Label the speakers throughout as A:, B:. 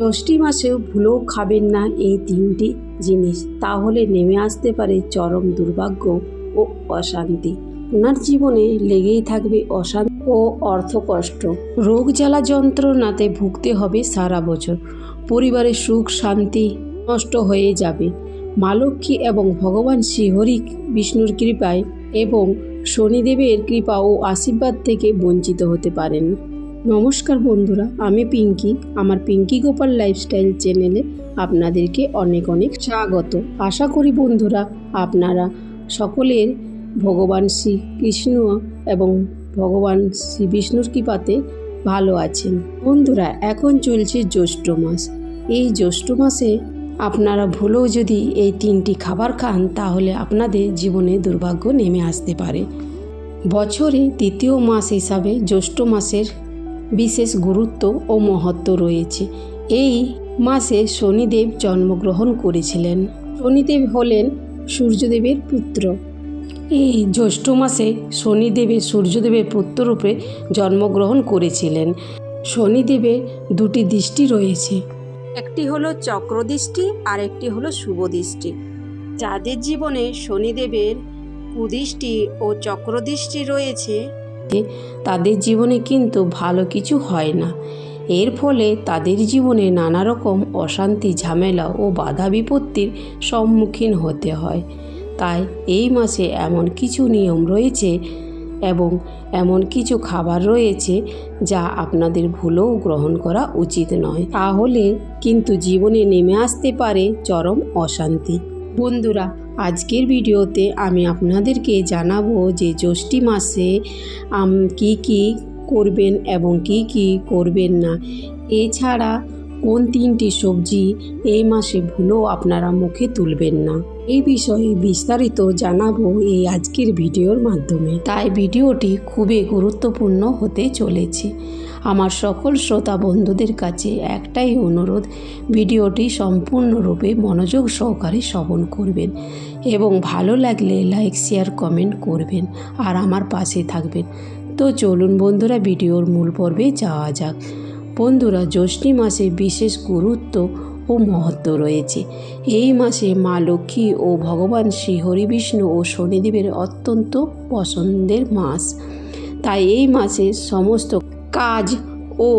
A: ষষ্ঠী মাসেও ভুলেও খাবেন না এই তিনটি জিনিস, তাহলে নেমে আসতে পারে চরম দুর্ভাগ্য ও অশান্তি। আপনার জীবনে লেগেই থাকবে অশান্তি ও অর্থকষ্ট। রোগ জ্বালা যন্ত্রণাতে ভুগতে হবে সারা বছর। পরিবারের সুখ, শান্তি নষ্ট হয়ে যাবে। মা লক্ষ্মী এবং ভগবান শ্রীহরি বিষ্ণুর কৃপায় এবং শনিদেবের কৃপা ও আশীর্বাদ থেকে বঞ্চিত হতে পারেন। নমস্কার বন্ধুরা, আমি পিঙ্কি। আমার পিঙ্কি গোপাল লাইফস্টাইল চ্যানেলে আপনাদেরকে অনেক অনেক স্বাগত। আশা করি বন্ধুরা, আপনারা সকলের ভগবান শ্রীকৃষ্ণ এবং ভগবান শ্রী বিষ্ণুর কৃপাতে ভালো আছেন। বন্ধুরা, এখন চলছে জ্যৈষ্ঠ মাস। এই জ্যৈষ্ঠ মাসে আপনারা ভুলেও যদি এই তিনটি খাবার খান, তাহলে আপনাদের জীবনে দুর্ভাগ্য নেমে আসতে পারে। বছরে দ্বিতীয় মাস হিসাবে জ্যৈষ্ঠ মাসের বিশেষ গুরুত্ব ও মহত্ব রয়েছে। এই মাসে শনিদেব জন্মগ্রহণ করেছিলেন। শনিদেব হলেন সূর্যদেবের পুত্র। এই জ্যৈষ্ঠ মাসে শনিদেবের সূর্যদেবের পুত্ররূপে জন্মগ্রহণ করেছিলেন। শনিদেবের দুটি দৃষ্টি রয়েছে। একটি হলো চক্রদৃষ্টি আর একটি হলো শুভ দৃষ্টি যাদের জীবনে শনিদেবের কুদৃষ্টি ও চক্রদৃষ্টি রয়েছে তাদের জীবনে কিন্তু ভালো কিছু হয় না। এর ফলে তাদের জীবনে নানা রকম অশান্তি, ঝামেলা ও বাধা বিপত্তির সম্মুখীন হতে হয়। তাই এই মাসে এমন কিছু নিয়ম রয়েছে এবং এমন কিছু খাবার রয়েছে যা আপনাদের ভুলেও গ্রহণ করা উচিত নয়। তাহলে কিন্তু জীবনে নেমে আসতে পারে চরম অশান্তি। বন্ধুরা আজকের ভিডিওতে আমি আপনাদেরকে জানাব যে জ্যৈষ্ঠী মাসে কি কি করবেন এবং কি কি করবেন না। এছাড়া কোন তিনটি সবজি এই মাসে ভুলেও আপনারা মুখে তুলবেন না। এই বিষয়ে বিস্তারিত জানাব এই আজকের ভিডিওর মাধ্যমে। তাই ভিডিওটি খুবই গুরুত্বপূর্ণ হতে চলেছে। আমার সকল শ্রোতা বন্ধুদের কাছে একটাই অনুরোধ, ভিডিওটি সম্পূর্ণরূপে মনোযোগ সহকারে শ্রবণ করবেন এবং ভালো লাগলে লাইক, শেয়ার, কমেন্ট করবেন আর আমার পাশে থাকবেন। তো চলুন বন্ধুরা, ভিডিওর মূল পর্বে যাওয়া যাক। বন্ধুরা, জ্যৈষ্ঠী মাসে বিশেষ গুরুত্ব ও মহত্ব রয়েছে। এই মাসে মা লক্ষ্মী ও ভগবান শ্রী হরিবিষ্ণু ও শনিদেবের অত্যন্ত পছন্দের মাস। তাই এই মাসে সমস্ত কাজ ও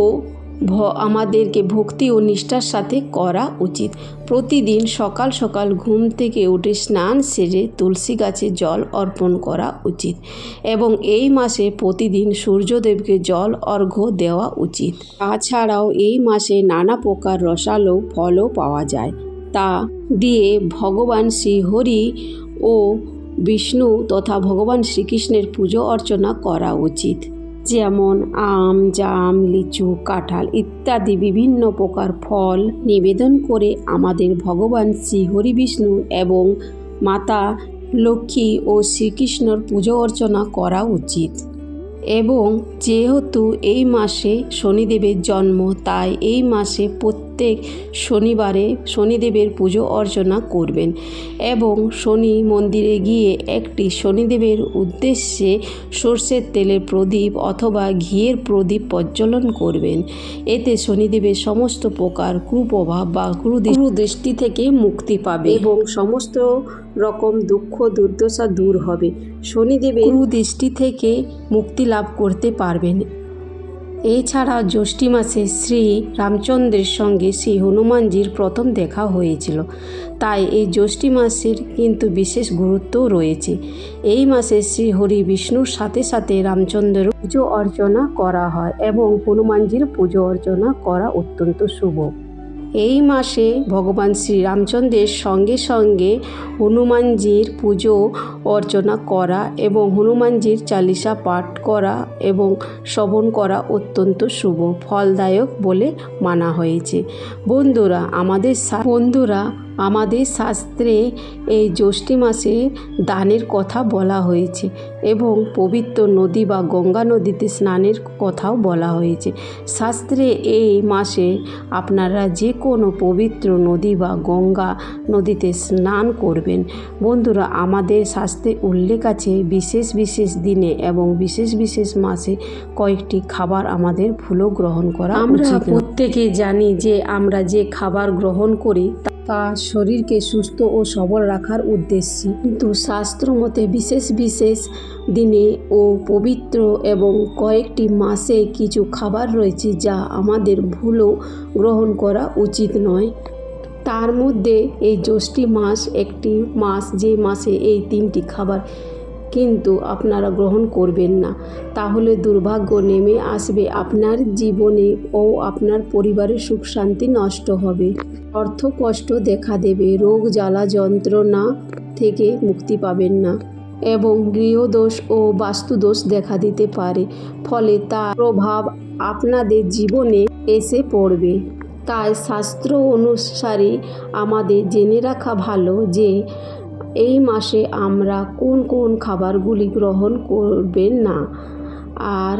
A: ভ, আমাদেরকে ভক্তি ও নিষ্ঠার সাথে করা উচিত। প্রতিদিন সকাল সকাল ঘুম থেকে উঠে স্নান সেরে তুলসী গাছে জল অর্পণ করা উচিত এবং এই মাসে প্রতিদিন সূর্যদেবকে জল অর্ঘ্য দেওয়া উচিত। তাছাড়াও এই মাসে নানা প্রকার রসালো ফলও পাওয়া যায়। তা দিয়ে ভগবান শ্রীহরি ও বিষ্ণু তথা ভগবান শ্রীকৃষ্ণের পুজো অর্চনা করা উচিত। যেমন আম, জাম, লিচু, কাঁঠাল ইত্যাদি বিভিন্ন প্রকার ফল নিবেদন করে আমাদের ভগবান শ্রী হরি বিষ্ণু এবং মাতা লক্ষ্মী ও শ্রীকৃষ্ণর পুজো অর্চনা করা উচিত। এবং যেহেতু এই মাসে শনিদেবের জন্ম, তাই এই মাসে প্রত্যেক শনিবারে শনিদেবের পুজো অর্চনা করবেন এবং শনি মন্দিরে গিয়ে একটি শনিদেবের উদ্দেশ্যে সর্ষের তেলের প্রদীপ অথবা ঘিয়ের প্রদীপ প্রজ্বলন করবেন। এতে শনিদেবের সমস্ত প্রকার কুপ্রভাব বা কুদৃষ্টি থেকে মুক্তি পাবে এবং সমস্ত রকম দুঃখ, দুর্দশা দূর হবে। শনিদেবের কুদৃষ্টি থেকে মুক্তি লাভ করতে পারবেন। এছাড়া জ্যৈষ্ঠ মাসে শ্রী রামচন্দ্রের সঙ্গে শ্রী হনুমানজির প্রথম দেখা হয়েছিল। তাই এই জ্যৈষ্ঠ মাসের কিন্তু বিশেষ গুরুত্ব রয়েছে। এই মাসে শ্রী হরি বিষ্ণুর সাথে সাথে রামচন্দ্রের পুজো অর্চনা করা হয় এবং হনুমানজির পুজো অর্চনা করা অত্যন্ত শুভ। এই মাসে ভগবান শ্রীরামচন্দ্রের সঙ্গে সঙ্গে হনুমানজির পুজো অর্চনা করা এবং হনুমানজির চালিসা পাঠ করা এবং শ্রবণ করা অত্যন্ত শুভ, ফলদায়ক বলে মানা হয়েছে। বন্ধুরা, আমাদের বন্ধুরা আমাদের শাস্ত্রে এই জ্যৈষ্ঠী মাসে দানের কথা বলা হয়েছে এবং পবিত্র নদী বা গঙ্গা নদীতে স্নানের কথাও বলা হয়েছে। শাস্ত্রে এই মাসে আপনারা যে কোনো পবিত্র নদী বা গঙ্গা নদীতে স্নান করবেন। বন্ধুরা আমাদের শাস্ত্রে উল্লেখ আছে বিশেষ বিশেষ দিনে এবং বিশেষ বিশেষ মাসে কয়েকটি খাবার আমাদের ভুলো গ্রহণ করা আমরা প্রত্যেকে জানি যে আমরা যে খাবার গ্রহণ করি তা শরীরকে সুস্থ ও সবল রাখার উদ্দেশ্যে। কিন্তু শাস্ত্র মতে বিশেষ বিশেষ দিনে ও পবিত্র এবং কয়েকটি মাসে কিছু খাবার রয়েছে যা আমাদের ভুলও গ্রহণ করা উচিত নয়। তার মধ্যে এই জ্যৈষ্ঠী মাস একটি মাস, যে মাসে এই তিনটি খাবার কিন্তু আপনারা গ্রহণ করবেন না। তাহলে দুর্ভাগ্য নেমে আসবে আপনার জীবনে ও আপনার পরিবারের সুখ শান্তি নষ্ট হবে। অর্থ কষ্ট দেখা দেবে, রোগ জ্বালা যন্ত্রণা থেকে মুক্তি পাবেন না এবং গৃহদোষ ও বাস্তুদোষ দেখা দিতে পারে, ফলে তার প্রভাব আপনাদের জীবনে এসে পড়বে। তাই শাস্ত্র অনুসারে আমাদের জেনে রাখা ভালো যে এই মাসে আমরা কোন কোন খাবারগুলি গ্রহণ করবেন না? আর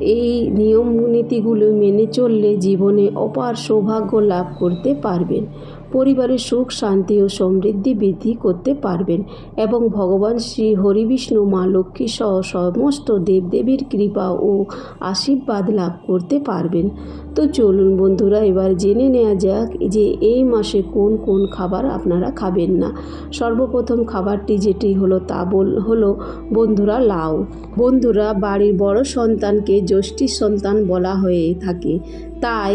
A: এই নিয়ম নীতিগুলো মেনে চললে জীবনে অপার সৌভাগ্য লাভ করতে পারবেন। পরিবারের সুখ, শান্তি ও সমৃদ্ধি বৃদ্ধি করতে পারবেন এবং ভগবান শ্রী হরিবিষ্ণু, মা লক্ষ্মী সহ সমস্ত দেবদেবীর কৃপা ও আশীর্বাদ লাভ করতে পারবেন। তো চলুন বন্ধুরা, এবার জেনে নেওয়া যাক যে এই মাসে কোন কোন খাবার আপনারা খাবেন না। সর্বপ্রথম খাবারটি যেটি হলো তা বল, হলো বন্ধুরা লাউ। বন্ধুরা, বাড়ির বড় সন্তানকে জ্যৈষ্ঠী সন্তান বলা হয়ে থাকে। তাই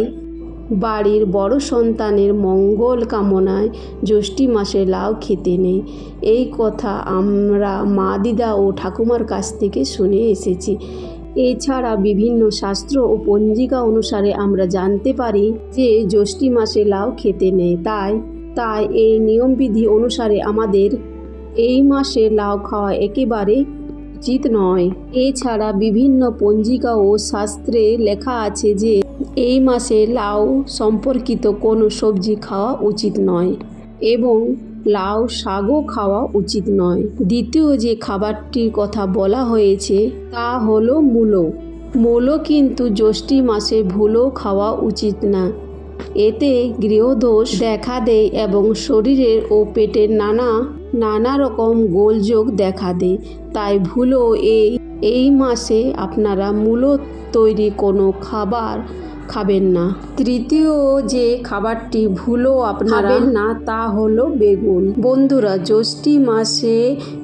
A: বাড়ির বড় সন্তানের মঙ্গল কামনায় জ্যৈষ্ঠী মাসে লাউ খেতে নেই। এই কথা আমরা মা দিদা ও ঠাকুমার কাছ থেকে শুনে এসেছি। এছাড়া বিভিন্ন শাস্ত্র ও পঞ্জিকা অনুসারে আমরা জানতে পারি যে জ্যৈষ্ঠী মাসে লাউ খেতে নেই। তাই তাই এই নিয়মবিধি অনুসারে আমাদের এই মাসে লাউ খাওয়া একেবারে উচিত নয়। এছাড়া বিভিন্ন পঞ্জিকা ও শাস্ত্রে লেখা আছে যে এই মাসে লাউ সম্পর্কিত কোনো সবজি খাওয়া উচিত নয় এবং লাউ শাকও খাওয়া উচিত নয়। দ্বিতীয় যে খাবারটির কথা বলা হয়েছে তা হলো মূলো। মূলো কিন্তু জ্যৈষ্ঠী মাসে ভুলো খাওয়া উচিত না। এতে গৃহদোষ দেখা দেয় এবং শরীরের ও পেটের নানা নানা রকম গোলযোগ দেখা দেয়। তাই ভুলো এই এই মাসে আপনারা মূলো তৈরি কোনো খাবার খাবেন না। তৃতীয় যে খাবারটি ভুলো আপনারা খাবেন না তা হলো বেগুন। বন্ধুরা জ্যৈষ্ঠী মাসে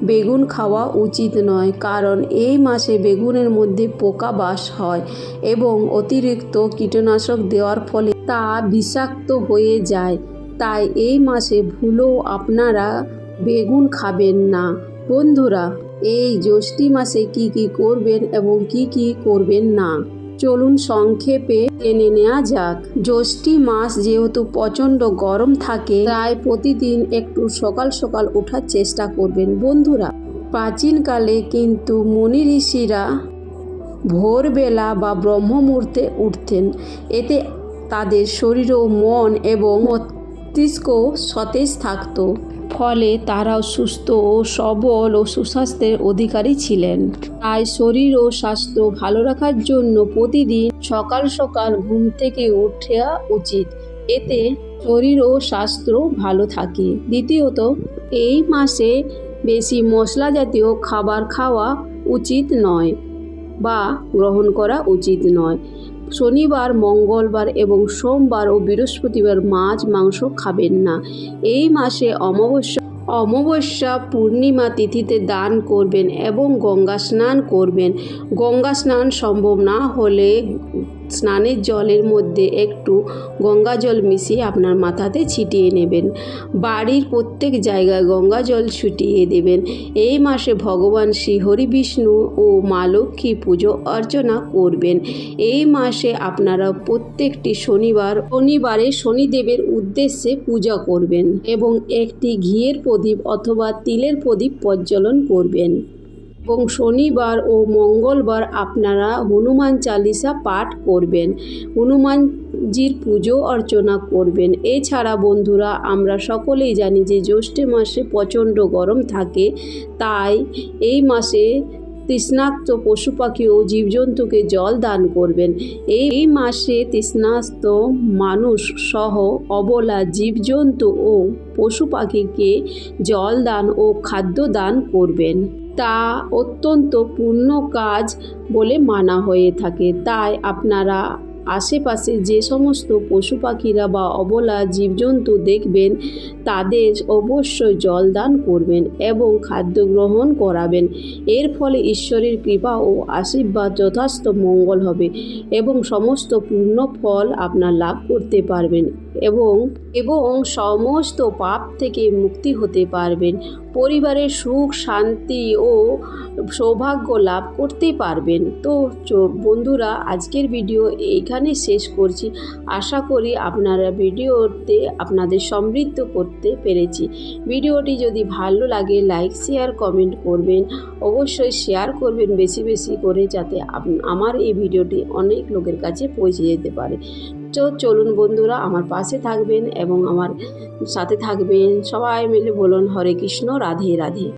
A: বেগুন খাওয়া উচিত নয় কারণ এই মাসে বেগুনের মধ্যে পোকা বাস হয় এবং অতিরিক্ত কীটনাশক দেওয়ার ফলে তা বিষাক্ত হয়ে যায়। তাই এই মাসে ভুলো আপনারা বেগুন খাবেন না। বন্ধুরা এই জ্যৈষ্ঠী মাসে কি কি করবেন এবং কি কি করবেন না? চলুন সংক্ষেপে জেনে নেওয়া যাক। জ্যৈষ্ঠী মাস যেহেতু প্রচণ্ড গরম থাকে, তাই প্রতিদিন একটু সকাল সকাল ওঠার চেষ্টা করবেন বন্ধুরা। প্রাচীনকালে কিন্তু মুনি ঋষিরা ভোরবেলা বা ব্রহ্ম মুহূর্তে উঠতেন। এতে তাদের শরীর ও মন এবং মস্তিষ্ক সতেজ থাকতো। ফলে তারাও সুস্থ ও সবল ও সুস্বাস্থ্যের অধিকারী ছিলেন। তাই শরীর ও স্বাস্থ্য ভালো রাখার জন্য প্রতিদিন সকাল সকাল ঘুম থেকে ওঠা উচিত। এতে শরীর ও স্বাস্থ্য ভালো থাকে। দ্বিতীয়ত, এই মাসে বেশি মশলা জাতীয় খাবার খাওয়া উচিত নয় বা গ্রহণ করা উচিত নয়। শনিবার, মঙ্গলবার এবং সোমবার ও বৃহস্পতিবার মাছ, মাংস খাবেন না। এই মাসে অমাবস্যা অমাবস্যা পূর্ণিমা তিথিতে দান করবেন এবং গঙ্গা স্নান করবেন। গঙ্গা স্নান সম্ভব না হলে স্নানের জলের মধ্যে একটু গঙ্গা জল মিশিয়ে আপনার মাথাতে ছিটিয়ে নেবেন। বাড়ির প্রত্যেক জায়গায় গঙ্গা জল ছিটিয়ে দেবেন। এই মাসে ভগবান শ্রী হরি বিষ্ণু ও মা লক্ষ্মী পুজো অর্চনা করবেন। এই মাসে আপনারা প্রত্যেকটি শনিবার, শনিবারে শনিদেবের উদ্দেশ্যে পূজা করবেন এবং একটি ঘিয়ের প্রদীপ অথবা তিলের প্রদীপ প্রজ্বলন করবেন। এবং শনিবার ও মঙ্গলবার আপনারা হনুমান চালিসা পাঠ করবেন, হনুমানজির পুজো অর্চনা করবেন। এছাড়া বন্ধুরা, আমরা সকলেই জানি যে জ্যৈষ্ঠ মাসে প্রচণ্ড গরম থাকে, তাই এই মাসে তৃষ্ণার্ত পশু পাখি ও জীবজন্তুকে জল দান করবেন। এই মাসে তৃষ্ণার্ত মানুষ সহ অবলা জীবজন্তু ও পশু পাখিকে জল দান ও খাদ্য দান করবেন। তা অত্যন্ত পূর্ণ কাজ বলে মানা হয়ে থাকে। তাই আপনারা আশেপাশে যে সমস্ত পশু পাখিরা বা অবলা জীবজন্তু দেখবেন, তাদের অবশ্যই জল দান করবেন এবং খাদ্য গ্রহণ করাবেন। এর ফলে ঈশ্বরের কৃপা ও আশীর্বাদ যথাস্থ মঙ্গল হবে এবং সমস্ত পূর্ণ ফল আপনার লাভ করতে পারবেন এবং এবং সমস্ত পাপ থেকে মুক্তি হতে পারবেন। পরিবারের সুখ, শান্তি ও সৌভাগ্য লাভ করতে পারবেন। তো বন্ধুরা, আজকের ভিডিও এইখানে শেষ করছি। আশা করি আপনারা ভিডিওতে আপনাদের সমৃদ্ধ করতে পেরেছি। ভিডিওটি যদি ভালো লাগে লাইক শেয়ার কমেন্ট করবেন। অবশ্যই শেয়ার করবেন বেশি বেশি করে যাতে আমার এই ভিডিওটি অনেক লোকের কাছে পৌঁছে যেতে পারে। তো চলুন বন্ধুরা, আমার পাশে থাকবেন এবং আমার সাথে থাকবেন সবাই মিলে বলুন হরে কৃষ্ণ, রাধে রাধে।